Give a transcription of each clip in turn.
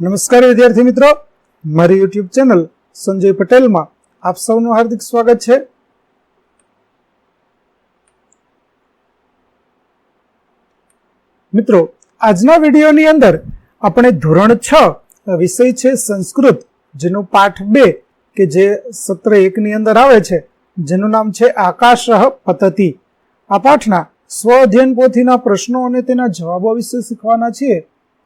નમસ્કાર વિદ્યાર્થી મિત્રો. મારી યુટ્યુબ ચેનલ સંજય પટેલમાં આપ સૌનું હાર્દિક સ્વાગત છે. મિત્રો, આજના વિડીયોની અંદર આપણે ધોરણ છ વિષય છે સંસ્કૃત, જેનો પાઠ બે કે જે સત્ર એકની અંદર આવે છે, જેનું નામ છે આકાશ પતતી. આ પાઠના સ્વ અધ્યયન પોથીના પ્રશ્નો અને તેના જવાબો વિશે શીખવાના છીએ.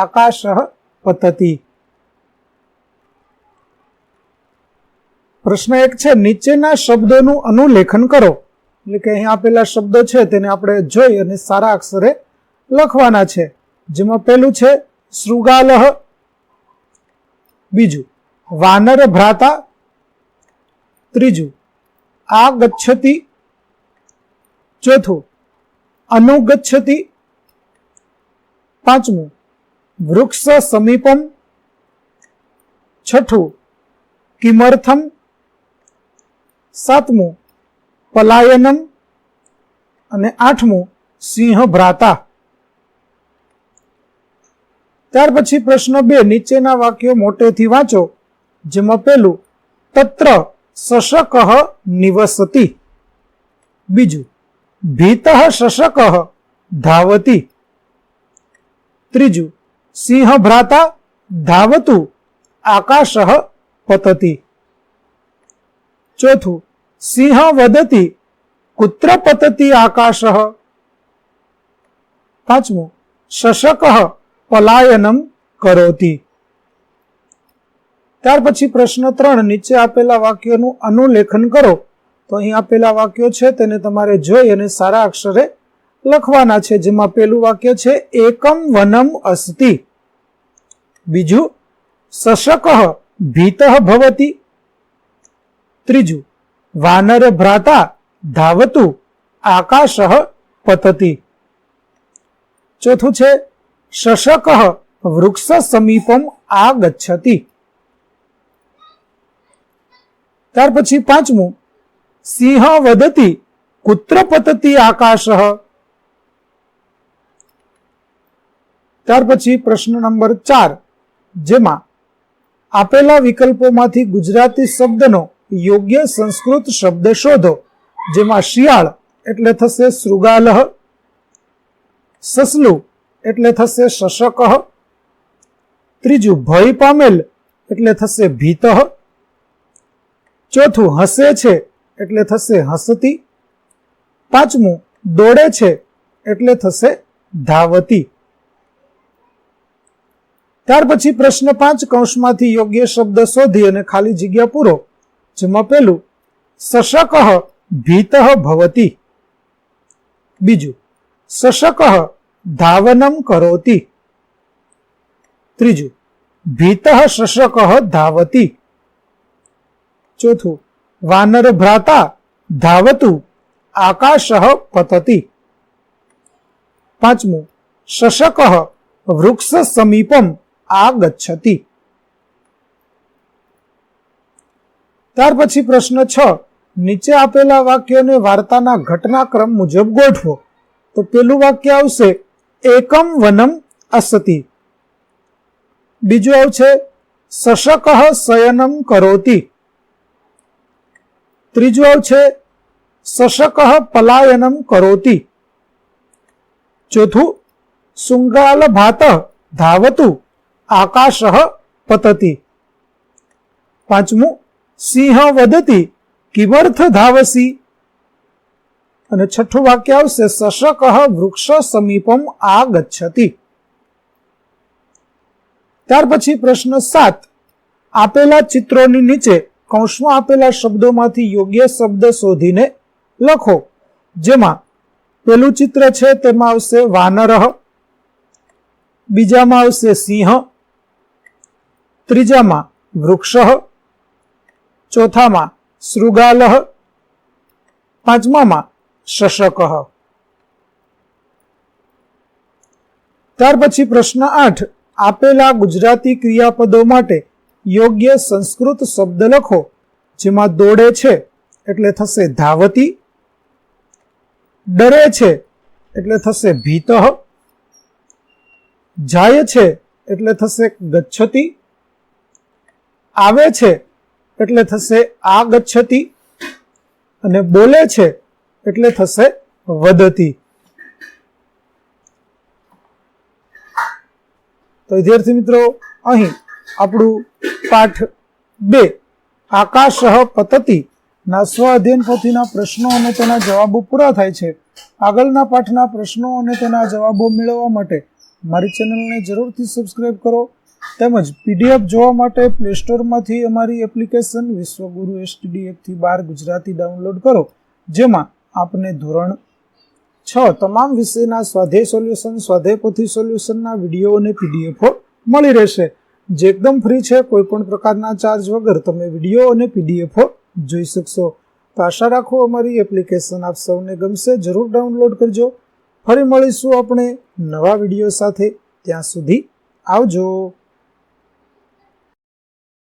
આકાશ પતતી. પ્રશ્ન એક છે, નીચેના શબ્દોનું અનુલેખન કરો. એટલે કે અહીં આપેલા શબ્દો છે, તેને આપણે જોઈ અને સારા અક્ષરે લખવાના છે. જેમાં પહેલું છે શૃગાલહ બીજું, વાનર ભ્રાતા. ત્રીજું આ ગચ્છતી ચોથું, અનુગચ્છતી. પાંચમું વૃક્ષ સમીપમ છઠ્ઠું કિમર્થમ સાતમું પલાયનમ અને આઠમું સિંહ ભ્રાતા. ત્યાર પછી પ્રશ્ન બે, નીચેના વાક્યો મોટેથી વાંચો, જેમાં પેલું તત્ર શશક નિવસતી. બીજું, ભીત શશક ધાવતી. ત્રીજું સિંહ ભ્રાતા ધાવતું આકાશ પતતી. ચોથું સિંહ વદતી કુત્ર પતતી આકાશ. પાંચમું, શશક પલાયનમ કરોતી. ત્યાર પછી પ્રશ્ન ત્રણ, નીચે આપેલા વાક્યોનું અનુલેખન કરો. તો અહીં આપેલા વાક્યો છે, તેને તમારે જોઈ અને સારા અક્ષરે લખવાના છે, જેમાં પેલું વાક્ય છે, એકમ વનમ અસ્તિ બીજું શશક ભીત ભવતી ત્રીજું, વાનર ભ્રાતા ધાવતું આકાશ પતતી ચોથું છે શશક વૃક્ષ સમીપમ આગચ્છતિ ત્યાર પછી પાંચમું, સિંહ વદતી કુત્ર પતતી આકાશ ત્યાર પછી પ્રશ્ન નંબર ચાર, જેમાં આપેલા વિકલ્પોમાંથી ગુજરાતી શબ્દનો યોગ્ય સંસ્કૃત શબ્દ શોધો, જેમાં શિયાળ એટલે થશે શૃગાલહ, સસલું એટલે થશે શશક ત્રીજું ભય પામેલ એટલે થશે ભીત ચોથું હસે છે એટલે થશે હસતી, પાંચમું દોડે છે એટલે થશે ધાવતી. ત્યાર પછી પ્રશ્ન પાંચ કૌંસમાંથી યોગ્ય શબ્દ શોધી અને ખાલી જગ્યા પૂરો, જેમાં પેલું શશક ભીત ભવતી બીજું, શશક ધાવનમ કરોતી ત્રીજું, ભીત શશક ધાવતી ચોથું, વાનર ભ્રાતા ધાવતું આકાશ પતતી પાંચમું, શશક વૃક્ષ સમીપમ આગચ્છતિ. ત્યાર પછી પ્રશ્ન છ. નીચે આપેલા વાક્યોને વાર્તાના ઘટનાક્રમ મુજબ ગોઠવો. તો પેલું વાક્ય આવશે, એકમ વનમ અસતી. બીજું આવશે શશક શયનમ કરોતી. ત્રીજું આવશે શશક પલાયનમ કરોતી. ચોથું શુંગાલ ભાત ધાવતું. આકાશ પતતી. પાંચમું, સિંહ વદતી, કિમર્થ ધાવસી. અને છઠ્ઠું વાક્ય આવશે સશક વૃક્ષ સમીપમ આગચ્છતિ. ત્યાર પછી પ્રશ્ન સાત, આપેલા ચિત્રોની નીચે કૌંસમાં આપેલા શબ્દોમાંથી યોગ્ય શબ્દ શોધીને લખો, જેમાં પેલું ચિત્ર છે, તેમાં આવશે વાનરહ બીજામાં આવશે સિંહ ત્રીજામાં વૃક્ષ, ચોથામાં શૃગાલહ પાંચમામાં શશક. ત્યાર પછી પ્રશ્ન આઠ, આપેલા ગુજરાતી ક્રિયાપદો માટે યોગ્ય સંસ્કૃત શબ્દ લખો, જેમાં દોડે છે એટલે થશે ધાવતી, ડરે છે એટલે થશે ભીતઃ, જાય છે એટલે થશે ગચ્છતી આવે છે એટલે થશે આ ગચ્છતી અને બોલે છે એટલે થશે વદતી તો વિદ્યાર્થી મિત્રો, અહીં આપણું પાઠ બે, આકાશ પતતી. ના સ્વ પોથીના પ્રશ્નો અને તેના જવાબો પૂરા થાય છે. આગળના પાઠના પ્રશ્નો અને તેના જવાબો મેળવવા માટે મારી ચેનલને જરૂરથી સબસ્ક્રાઇબ કરો. તેમજ પીડીએફ જોવા માટે પ્લે સ્ટોરમાંથી અમારી એપ્લિકેશન વિશ્વગુરુ એસટીડી એકથી બાર ગુજરાતી ડાઉનલોડ કરો, જેમાં આપને ધોરણ છ તમામ વિષયના સ્વાધ્યાય સોલ્યુશન, સ્વાધ્યાય પોથી સોલ્યુશનના વીડિયો અને પીડીએફો મળી રહેશે. જે એકદમ ફ્રી છે કોઈ પણ પ્રકારના ચાર્જ વગર તમે વીડિયો અને પીડીએફો જોઈ શકશો. તો આશા રાખો અમારી એપ્લિકેશન આપ સૌને ગમશે. જરૂર ડાઉનલોડ કરજો. ફરી મળીશું આપણે નવા વીડિયો સાથે. ત્યાં સુધી આવજો.